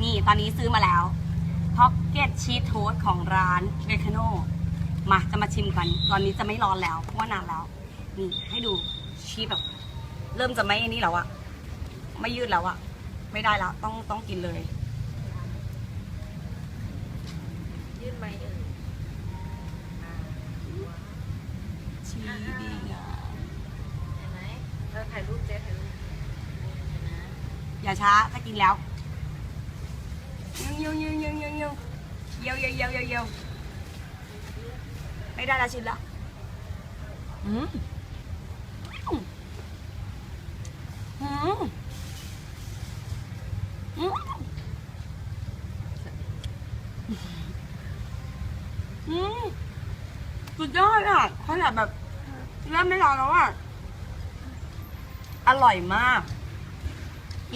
นี่ตอนนี้ซื้อมาแล้วพ็อกเก็ตชีสโทสของร้านเรคโนมาจะมาชิมกัน ตอนนี้จะไม่ร้อนแล้ว เพราะว่านานแล้ว นี่ให้ดูชีสแบบ เริ่มจะไม่อันนี้แล้วอะไม่ยืดแล้วอะไม่ได้แล้ว ต้องต้องกินเลย ยื่นไม้เอ่ยอ่าชีสดีงามเห็นไหมเราถ่ายรูปเจ๊ถ่ายรูปเห็นนะอย่าช้าจะกินแล้ว เยวเยวเยวเยวเยวเยวเยวเยวเยวเยวเยวไม่ได้แล้วชิมละอืมอืมอืมอืมสุดยอดอะขนาดแบบเริ่มไม่ร้อนแล้วอะ อร่อยมาก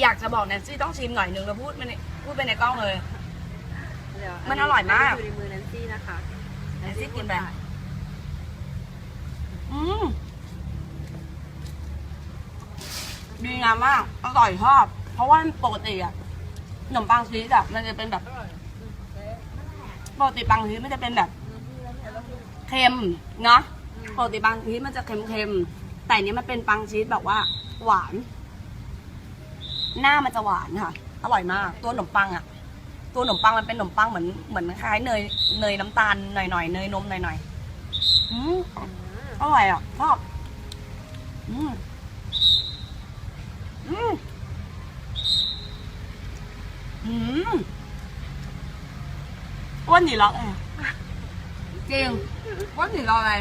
อยากจะบอกแนนซี่ต้องชิมหน่อยนึงแล้วพูดไปในพูดไปในกล้องเลย เดี๋ยวมันอร่อยมาก อยู่ในมือแนนซี่นะคะแนนซี่กินไปอืมดีงามมาก อร่อยชอบ เพราะว่าปกติอะขนมปังชีสอะมันจะเป็นแบบปกติปังชีสมันจะเป็นแบบ เค็มเนาะปกติปังชีสมันจะเค็มๆแต่อันนี้มันเป็นปังชีสแบบว่า หวาน หน้ามันจะหวานค่ะ อร่อยมาก ตัวขนมปังอะ ตัวขนมปังมันเป็นขนมปังเหมือนเหมือนคล้ายเนยเนยน้ำตาลหน่อยๆเนยนมหน่อยๆอืมอืมอร่อยอะชอบอืมอืมอืมอ้วนหนีล็อกไงจริงอ้วนหนีล็อกไง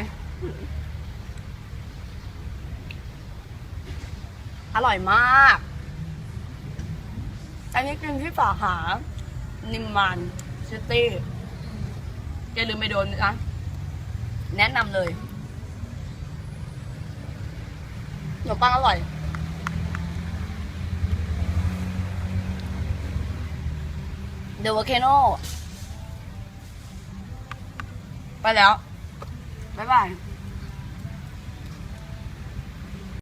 อร่อยมาก อันนี้กินที่สาขา นิมมานซิตี้อย่าลืมไปโดนนะ แนะนำเลยขนมปังอร่อย เดอะวอลเคโน ไปแล้ว บ๊ายบาย